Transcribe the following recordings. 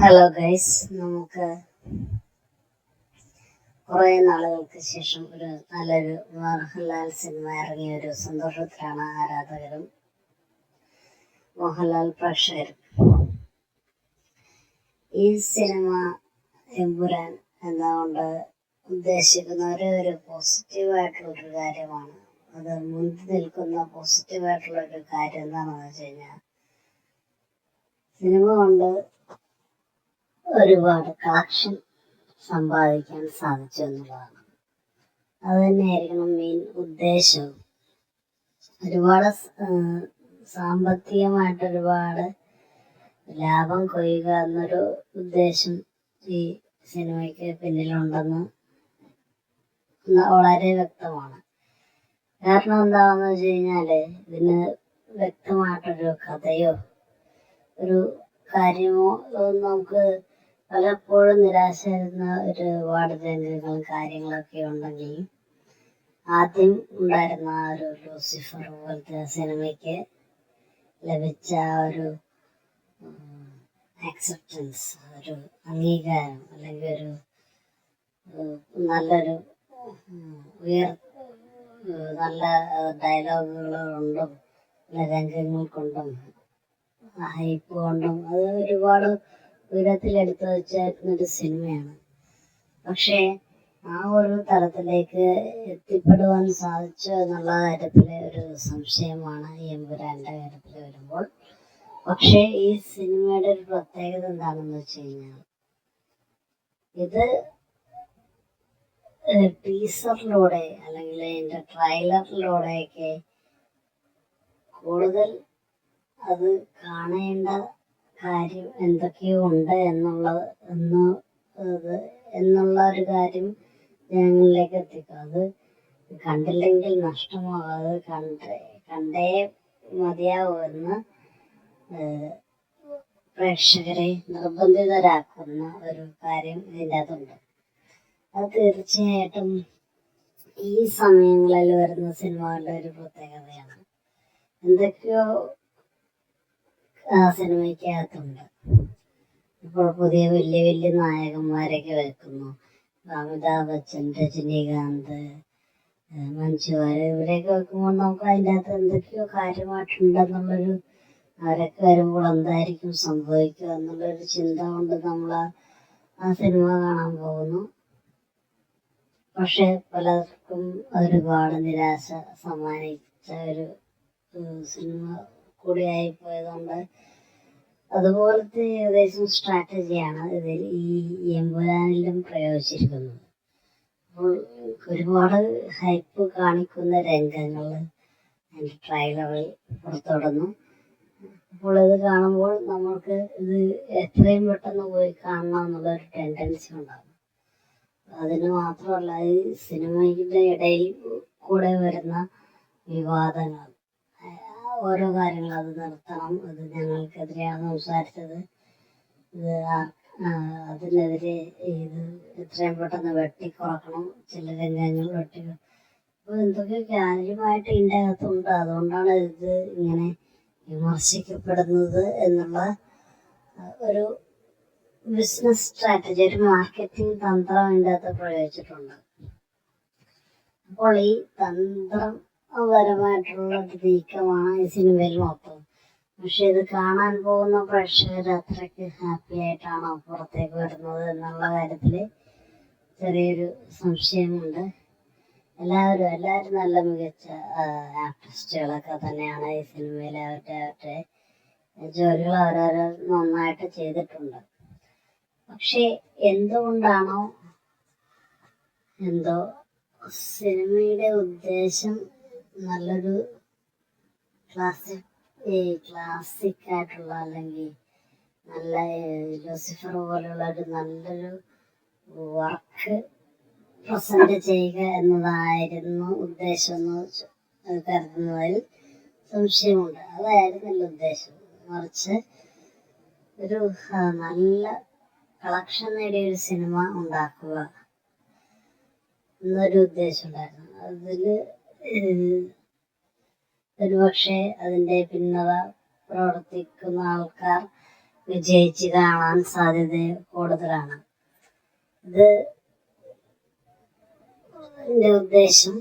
Hello guys നമുക്ക് കുറേ നാളുകൾക്ക് ശേഷം ഒരു നല്ലൊരു മോഹൻലാൽ സിനിമ ഇറങ്ങിയ ഒരു സന്തോഷത്തിലാണ് ആരാധകരും മോഹൻലാൽ പ്രേക്ഷകരും. ഈ സിനിമ എമ്പുരാൻ എന്നുകൊണ്ട് ഉദ്ദേശിക്കുന്ന ഒരേ ഒരു പോസിറ്റീവായിട്ടുള്ള ഒരു കാര്യമാണ്. അത് മുൻപ് നിൽക്കുന്ന പോസിറ്റീവായിട്ടുള്ള ഒരു കാര്യം എന്താണെന്ന് വെച്ച് കഴിഞ്ഞാൽ സിനിമ കൊണ്ട് ഒരുപാട് കാക്ഷൻ സമ്പാദിക്കാൻ സാധിച്ചു എന്നുള്ളതാണ് അത് തന്നെയായിരിക്കണം മെയിൻ ഉദ്ദേശവും ഒരുപാട് സാമ്പത്തികമായിട്ട് ഒരുപാട് ലാഭം കൊയ്യുക എന്നൊരു ഉദ്ദേശം ഈ സിനിമയ്ക്ക് പിന്നിലുണ്ടെന്ന് വളരെ വ്യക്തമാണ്. കാരണം എന്താണെന്ന് വെച്ച് കഴിഞ്ഞാൽ ഇതിന് വ്യക്തമായിട്ടൊരു കഥയോ ഒരു കാര്യമോ നമുക്ക് പലപ്പോഴും നിരാശ വരുന്ന ഒരുപാട് രംഗങ്ങളും കാര്യങ്ങളൊക്കെ ഉണ്ടെങ്കിൽ ആദ്യം ഉണ്ടായിരുന്ന ആ ഒരു ലൂസിഫർ പോലത്തെ സിനിമയ്ക്ക് ലഭിച്ച ആ ഒരു ആക്സെപ്റ്റൻസ് ഒരു അംഗീകാരം അല്ലെങ്കിൽ ഒരു നല്ലൊരു ഉയർ നല്ല ഡയലോഗുകളുണ്ടും രംഗങ്ങൾ കൊണ്ടും ഹൈപ്പ് കൊണ്ടും അത് ഒരുപാട് ഉയരത്തിൽ എടുത്തു വെച്ചിരുന്ന ഒരു സിനിമയാണ്. പക്ഷേ ആ ഒരു തലത്തിലേക്ക് എത്തിപ്പെടുവാൻ സാധിച്ചു എന്നുള്ള കാര്യത്തിൽ ഒരു സംശയമാണ് ഈ എമ്പുരാന്റെ കാര്യത്തിൽ വരുമ്പോൾ. പക്ഷേ ഈ സിനിമയുടെ ഒരു പ്രത്യേകത എന്താണെന്ന് വെച്ച് കഴിഞ്ഞാൽ ഇത് ടീസറിലൂടെ അല്ലെങ്കിൽ അതിന്റെ ട്രailerലൂടെയൊക്കെ കൂടുതൽ അത് കാണേണ്ട കാര്യം എന്തൊക്കെയോ ഉണ്ട് എന്നുള്ള എന്ന് എന്നുള്ള ഒരു കാര്യം ജനങ്ങളിലേക്ക് എത്തിക്കും. അത് കണ്ടില്ലെങ്കിൽ നഷ്ടമാകാതെ കണ്ട് കണ്ടേ മതിയാവുമെന്ന് പ്രേക്ഷകരെ നിർബന്ധിതരാക്കുന്ന ഒരു കാര്യം ഇതിന്റെ അകത്തുണ്ട്. അത് തീർച്ചയായിട്ടും ഈ സമയങ്ങളിൽ വരുന്ന സിനിമകളുടെ ഒരു പ്രത്യേകതയാണ്. എന്തൊക്കെയോ ആ സിനിമയ്ക്കകത്തുണ്ട് ഇപ്പോൾ പുതിയ വലിയ വലിയ നായകന്മാരൊക്കെ വെക്കുന്നു. അമിതാഭ് ബച്ചൻ രജനീകാന്ത് മഞ്ജു ഇവരെയൊക്കെ വെക്കുമ്പോൾ നമുക്ക് അതിന്റെ അകത്ത് എന്തൊക്കെയോ കാര്യമായിട്ടുണ്ടെന്നുള്ളൊരു അവരൊക്കെ വരുമ്പോൾ എന്തായിരിക്കും സംഭവിക്കുക എന്നുള്ളൊരു ചിന്ത കൊണ്ട് നമ്മൾ ആ സിനിമ കാണാൻ പോകുന്നു. പക്ഷെ പലർക്കും ഒരുപാട് നിരാശ സമ്മാനിച്ച ഒരു സിനിമ കൂടിയായി പോയതുകൊണ്ട് അതുപോലത്തെ ഏകദേശം സ്ട്രാറ്റജിയാണ് ഇതിൽ ഈ എമ്പുരാനിലും പ്രയോഗിച്ചിരിക്കുന്നത്. അപ്പോൾ ഒരുപാട് ഹൈപ്പ് കാണിക്കുന്ന രംഗങ്ങൾ ട്രൈലറിൽ പുറത്തുടന്നു അപ്പോൾ ഇത് കാണുമ്പോൾ നമ്മൾക്ക് ഇത് എത്രയും പെട്ടെന്ന് പോയി കാണണം എന്നുള്ളൊരു ടെൻഡൻസി ഉണ്ടാകും. അതിന് മാത്രമല്ല ഈ സിനിമയുടെ ഇടയിൽ കൂടെ വരുന്ന വിവാദങ്ങൾ. ഓരോ കാര്യങ്ങൾ അത് നിർത്തണം അത് ഞങ്ങൾക്കെതിരെയാണ് സംസാരിച്ചത്. അതിനെതിരെ ഇത് എത്രയും പെട്ടെന്ന് വെട്ടിക്കുറക്കണം. ചില രംഗങ്ങൾ വെട്ടി അപ്പോൾ എന്തൊക്കെ കാര്യമായിട്ട് ഇതിന്റെ അകത്തുണ്ട്. അതുകൊണ്ടാണ് ഇത് ഇങ്ങനെ വിമർശിക്കപ്പെടുന്നത് എന്നുള്ള ഒരു ബിസിനസ് സ്ട്രാറ്റജി ഒരു മാർക്കറ്റിംഗ് തന്ത്രം ഇതിന്റെ അകത്ത് പ്രയോഗിച്ചിട്ടുണ്ട്. അപ്പോൾ ഈ തന്ത്രപരമായിട്ടുള്ള ഒരു നീക്കമാണ് ഈ സിനിമയിൽ മൊത്തം. പക്ഷെ ഇത് കാണാൻ പോകുന്ന പ്രേക്ഷകർ അത്രയ്ക്ക് ഹാപ്പി ആയിട്ടാണോ പുറത്തേക്ക് വരുന്നത് എന്നുള്ള കാര്യത്തിൽ ചെറിയൊരു സംശയമുണ്ട്. എല്ലാവരും എല്ലാവരും നല്ല മികച്ച ആർട്ടിസ്റ്റുകളൊക്കെ തന്നെയാണ് ഈ സിനിമയിൽ അവരുടെ അവരുടെ ജോലികൾ അവരവരെ നന്നായിട്ട് ചെയ്തിട്ടുണ്ട്. പക്ഷേ എന്തുകൊണ്ടാണോ എന്തോ സിനിമയുടെ ഉദ്ദേശം നല്ലൊരു ക്ലാസിക് ക്ലാസിക് ആയിട്ടുള്ള അല്ലെങ്കിൽ നല്ല ലൂസിഫർ പോലുള്ള ഒരു നല്ലൊരു വർക്ക് പ്രസന്റ് ചെയ്യുക എന്നതായിരുന്നു ഉദ്ദേശം എന്ന് ച- കരുതുന്നതിൽ സംശയമുണ്ട്. അതായിരുന്നില്ല ഉദ്ദേശം. മറിച്ച് ഒരു നല്ല കളക്ഷൻ നേടിയ ഒരു സിനിമ ഉണ്ടാക്കുക എന്നൊരു ഉദ്ദേശം ഉണ്ടായിരുന്നു അതിൽ ഒരുപക്ഷെ അതിന്റെ പിന്നത പ്രവർത്തിക്കുന്ന ആൾക്കാർ വിജയിച്ച് കാണാൻ സാധ്യത കൂടുതലാണ്. ഇത് ഉദ്ദേശം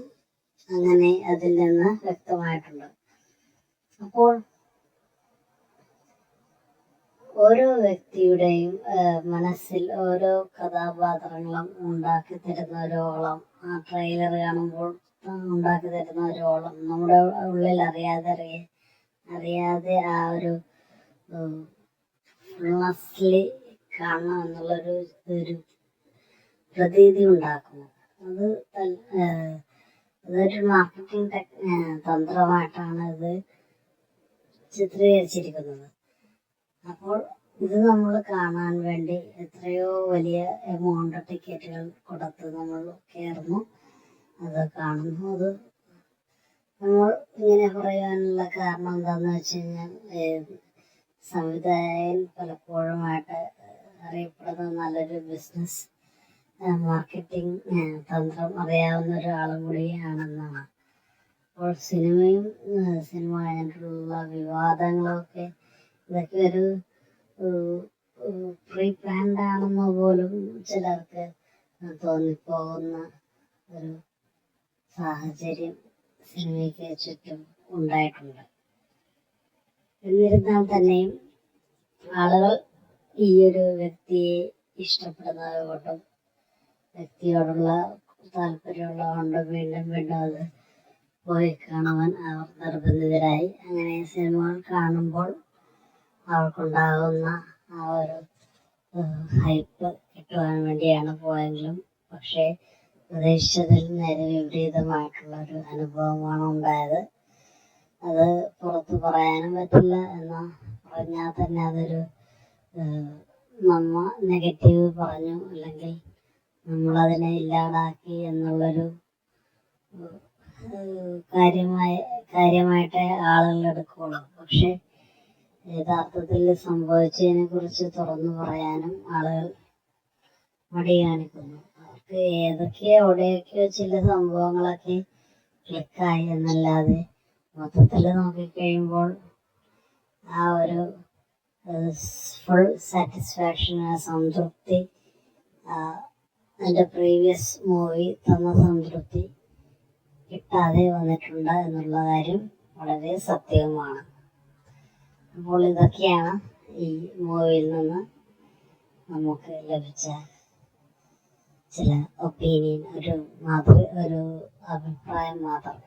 അങ്ങനെ അതിൽ നിന്ന് വ്യക്തമായിട്ടുണ്ട്. അപ്പോൾ ഓരോ വ്യക്തിയുടെയും മനസ്സിൽ ഓരോ കഥാപാത്രങ്ങളും ഉണ്ടാക്കി തരുന്ന ഓളം ആ ട്രെയിലർ കാണുമ്പോൾ ഉണ്ടാക്കി തരുന്ന ഒരു ഓളം. നമ്മുടെ ഉള്ളിൽ അറിയാതെ അറിയ അറിയാതെ ആ ഒരു ഫുൾനെസ്ലി കാണണം എന്നുള്ളൊരു ഒരു പ്രതീതി ഉണ്ടാക്കുന്നു അത് അതൊരു മാർക്കറ്റിംഗ് ടെക് തന്ത്രമായിട്ടാണ് ഇത് ചിത്രീകരിച്ചിരിക്കുന്നത്. അപ്പോൾ ഇത് നമ്മൾ കാണാൻ വേണ്ടി എത്രയോ വലിയ എമൗണ്ട് ടിക്കറ്റുകൾ കൊടുത്ത് നമ്മൾ കയറുന്നു. അത് കാണുന്നു. അത് നമ്മൾ ഇങ്ങനെ പറയാനുള്ള കാരണം എന്താണെന്ന് വെച്ച് കഴിഞ്ഞാൽ സംവിധായകൻ പലപ്പോഴുമായിട്ട് അറിയപ്പെടുന്ന നല്ലൊരു ബിസിനസ് മാർക്കറ്റിംഗ് തന്ത്രം അറിയാവുന്ന ഒരാളും കൂടിയാണെന്നാണ്. അപ്പോൾ സിനിമയും സിനിമ കഴിഞ്ഞിട്ടുള്ള വിവാദങ്ങളൊക്കെ ഇതൊക്കെ ഒരു പ്രീ പ്ലാൻഡ് ആണെന്ന് പോലും ചിലർക്ക് തോന്നിപ്പോകുന്ന ഒരു സാഹചര്യം സിനിമയ്ക്ക് ചുറ്റും ഉണ്ടായിട്ടുണ്ട്. എന്നിരുന്നാൽ തന്നെയും ആളുകൾ ഈ ഒരു വ്യക്തിയെ ഇഷ്ടപ്പെടുന്നത് കൊണ്ടും വ്യക്തിയോടുള്ള താല്പര്യമുള്ളത് കൊണ്ടും വീണ്ടും വീണ്ടും അത് പോയി കാണുവാൻ അവർ നിർബന്ധിതരായി. അങ്ങനെ സിനിമകൾ കാണുമ്പോൾ അവർക്കുണ്ടാകുന്ന ആ ഒരു ഹൈപ്പ് കിട്ടുവാൻ വേണ്ടിയാണ് പോയെങ്കിലും പക്ഷേ പ്രതീക്ഷിച്ചതിൽ നേരെ വിപരീതമായിട്ടുള്ള ഒരു അനുഭവമാണ് ഉണ്ടായത്. അത് പുറത്ത് പറയാനും പറ്റില്ല എന്ന് പറഞ്ഞാൽ തന്നെ അതൊരു നമ്മ നെഗറ്റീവ് പറഞ്ഞു അല്ലെങ്കിൽ നമ്മളതിനെ ഇല്ലാതാക്കി എന്നുള്ളൊരു കാര്യമായി കാര്യമായ കാര്യമായിട്ടേ ആളുകൾ പക്ഷെ യഥാർത്ഥത്തിൽ സംഭവിച്ചതിനെ കുറിച്ച് തുറന്നു പറയാനും ആളുകൾ മടി കാണിക്കുന്നു. ഏതൊക്കെയോ എവിടെയൊക്കെയോ ചില സംഭവങ്ങളൊക്കെ ക്ലിക്കായി എന്നല്ലാതെ മൊത്തത്തിൽ നോക്കിക്കഴിയുമ്പോൾ ആ ഒരു ഫുൾ സാറ്റിസ്ഫാക്ഷൻ സംതൃപ്തി എന്റെ പ്രീവിയസ് മൂവി തന്ന സംതൃപ്തി കിട്ടാതെ വന്നിട്ടുണ്ട് എന്നുള്ള കാര്യം വളരെ സത്യവുമാണ്. അപ്പോൾ ഇതൊക്കെയാണ് ഈ മൂവിയിൽ നിന്ന് നമുക്ക് ലഭിച്ച ചില ഒപ്പീനിയൻ ഒരു ഒരു അഭിപ്രായം മാത്രം.